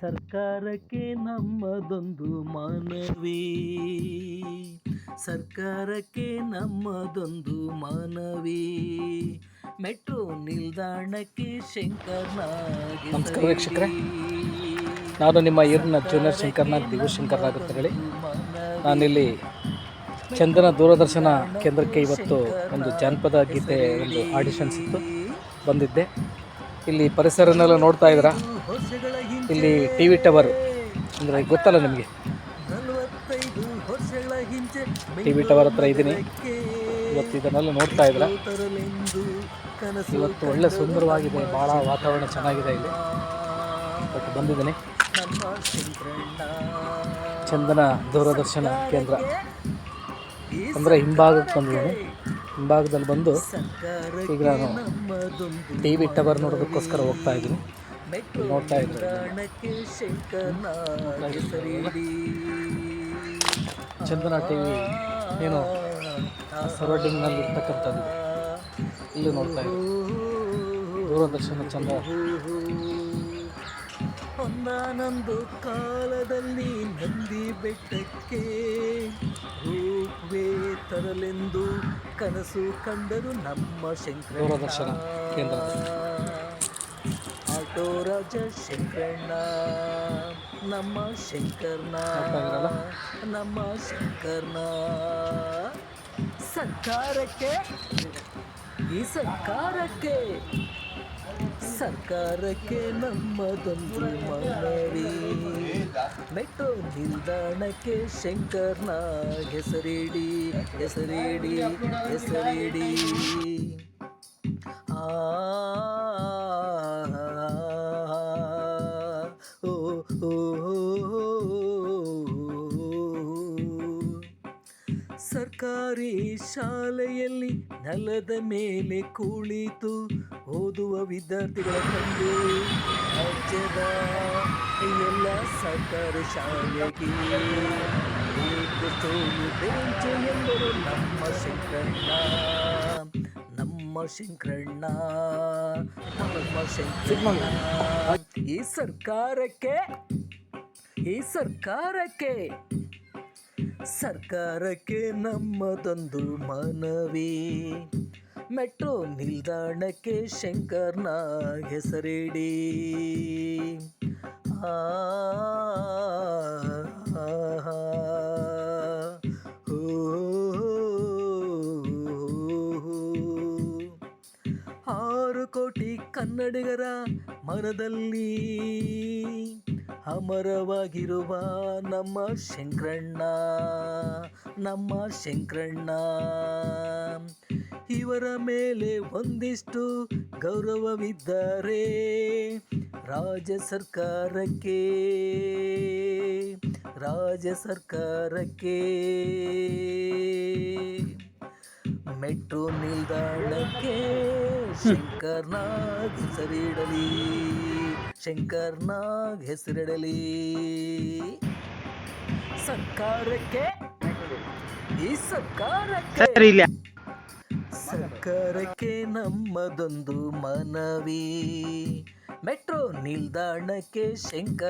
ಸರ್ಕಾರಕ್ಕೆ ನಮ್ಮದೊಂದು ಮನವಿ. ಸರ್ಕಾರಕ್ಕೆ ನಮ್ಮದೊಂದು ಮನವಿ. ಮೆಟ್ರೋ ನಿಲ್ದಾಣಕ್ಕೆ ಶಂಕರ್ನಾಗಿ ನಮಸ್ಕಾರ ವೀಕ್ಷಕರೇ. ನಾನು ನಿಮ್ಮ ಇರ್ನ ಜೂನಿಯರ್ ಶಂಕರ್ನಾಗ್ ದಿಗು ಹೇಳಿ. ನಾನಿಲ್ಲಿ ಚಂದನ ದೂರದರ್ಶನ ಕೇಂದ್ರಕ್ಕೆ ಇವತ್ತು ಒಂದು ಜಾನಪದ ಗೀತೆ ಒಂದು ಆಡಿಷನ್ಸ್ ಇತ್ತು. ಬಂದಿದ್ದೆ. ಇಲ್ಲಿ ಪರಿಸರನೆಲ್ಲ ನೋಡ್ತಾ ಇದ್ದೀರಾ? ಇಲ್ಲಿ ಟಿ ವಿ ಟವರ್ ಅಂದರೆ ಗೊತ್ತಲ್ಲ ನಿಮಗೆ? ಟಿ ವಿ ಟವರ್ ಹತ್ರ ಇದ್ದೀನಿ. ಇವತ್ತು ಇದನ್ನೆಲ್ಲ ನೋಡ್ತಾ ಇದ್ರ ಇವತ್ತು ಒಳ್ಳೆ ಸುಂದರವಾಗಿದೆ ಭಾಳ ವಾತಾವರಣ ಚೆನ್ನಾಗಿದೆ ಇಲ್ಲಿ. ಇವತ್ತು ಬಂದಿದ್ದೀನಿ. ಚಂದನ ದೂರದರ್ಶನ ಕೇಂದ್ರ. ಅಂದರೆ ಹಿಂಭಾಗಕ್ಕೆ ಬಂದಿದ್ದೀನಿ. ಹಿಂಭಾಗದಲ್ಲಿ ಬಂದು ಈಗ ನಾನು ಟಿ ವಿ ಟವರ್ ನೋಡೋದಕ್ಕೋಸ್ಕರ ಹೋಗ್ತಾ ಇದ್ದೀನಿ. ನೋಡ್ತಾ ಹೆಸರಿಡಿ ಚಂದನ ಟಿ ವಿ ಏನು? ಸರೌಂಡಿಂಗ್ನಲ್ಲಿ ಇರ್ತಕ್ಕಂಥದ್ದು ಇಲ್ಲಿ ನೋಡ್ತಾ ಇದ್ದೀನಿ ದೂರದರ್ಶನ ಚಂದ. ಒಂದಾನೊಂದು ಕಾಲದಲ್ಲಿ ನಂದಿ ಬೆಟ್ಟಕ್ಕೆ ರೂಪವೇ ತರಲೆಂದು ಕನಸು ಕಂಡರು ನಮ್ಮ ಶಂಕರ ದೂರದರ್ಶನ ಕೇಂದ್ರ. ಆಟೋ ರಾಜ ಶಂಕರಣ್ಣ ನಮ್ಮ ಶಂಕರ್ನ. ನಮ್ಮ ಶಂಕರ್ನ. ಸರ್ಕಾರಕ್ಕೆ ಈ ಸರ್ಕಾರಕ್ಕೆ ಸರ್ಕಾರಕ್ಕೆ ನಮ್ಮದೊಂದು ಮನವಿ. ಮೆಟ್ರೋ ನಿಲ್ದಾಣಕ್ಕೆ ಶಂಕರ್ನ ಹೆಸರಿಡಿ ಹೆಸರಿಡಿ ಹೆಸರಿಡಿ. ಸರ್ಕಾರಿ ಶಾಲೆಯಲ್ಲಿ ನೆಲದ ಮೇಲೆ ಕುಳಿತು ಓದುವ ವಿದ್ಯಾರ್ಥಿಗಳ ಕಂಡು ರಾಜ್ಯದ ಎಲ್ಲ ಸರ್ಕಾರಿ ಶಾಲೆಗೆ ಸೋಲು ಬೆಂಚು ಎಂದರು ನಮ್ಮ ಶಂಕರಣ್ಣ ನಮ್ಮ ಶಂಕರಣ್ಣ ನಮ್ಮ ಶಂಕರಣ್ಣ. ಈ ಸರ್ಕಾರಕ್ಕೆ ಈ ಸರ್ಕಾರಕ್ಕೆ ಸರ್ಕಾರಕ್ಕೆ ನಮ್ಮದೊಂದು ಮನವಿ. ಮೆಟ್ರೋ ನಿಲ್ದಾಣಕ್ಕೆ ಶಂಕರ್ನ ಹೆಸರಿಡಿ. ಆ, ಕನ್ನಡಿಗರ ಮನದಲ್ಲಿ ಅಮರವಾಗಿರುವ ನಮ್ಮ ಶಂಕರಣ್ಣ ನಮ್ಮ ಶಂಕರಣ್ಣ. ಇವರ ಮೇಲೆ ಒಂದಿಷ್ಟು ಗೌರವವಿದ್ದಾರೆ ರಾಜ್ಯ ಸರ್ಕಾರಕ್ಕೆ ರಾಜ್ಯ ಸರ್ಕಾರಕ್ಕೆ. ಮೆಟ್ರೋ ನಿಲ್ದಾಣಕ್ಕೆ ಶಂಕರ್ನಾಗ್ ಹೆಸರಿಡಲಿ ಶಂಕರ್ನಾಗ್ ಹೆಸರಿಡಲಿ. ಸರ್ಕಾರಕ್ಕೆ ಈ ಸರ್ಕಾರಕ್ಕೆ ಸರ್ಕಾರಕ್ಕೆ ನಮ್ಮದೊಂದು ಮನವಿ. ಮೆಟ್ರೋ ನಿಲ್ದಾಣಕ್ಕೆ ಶಂಕರ್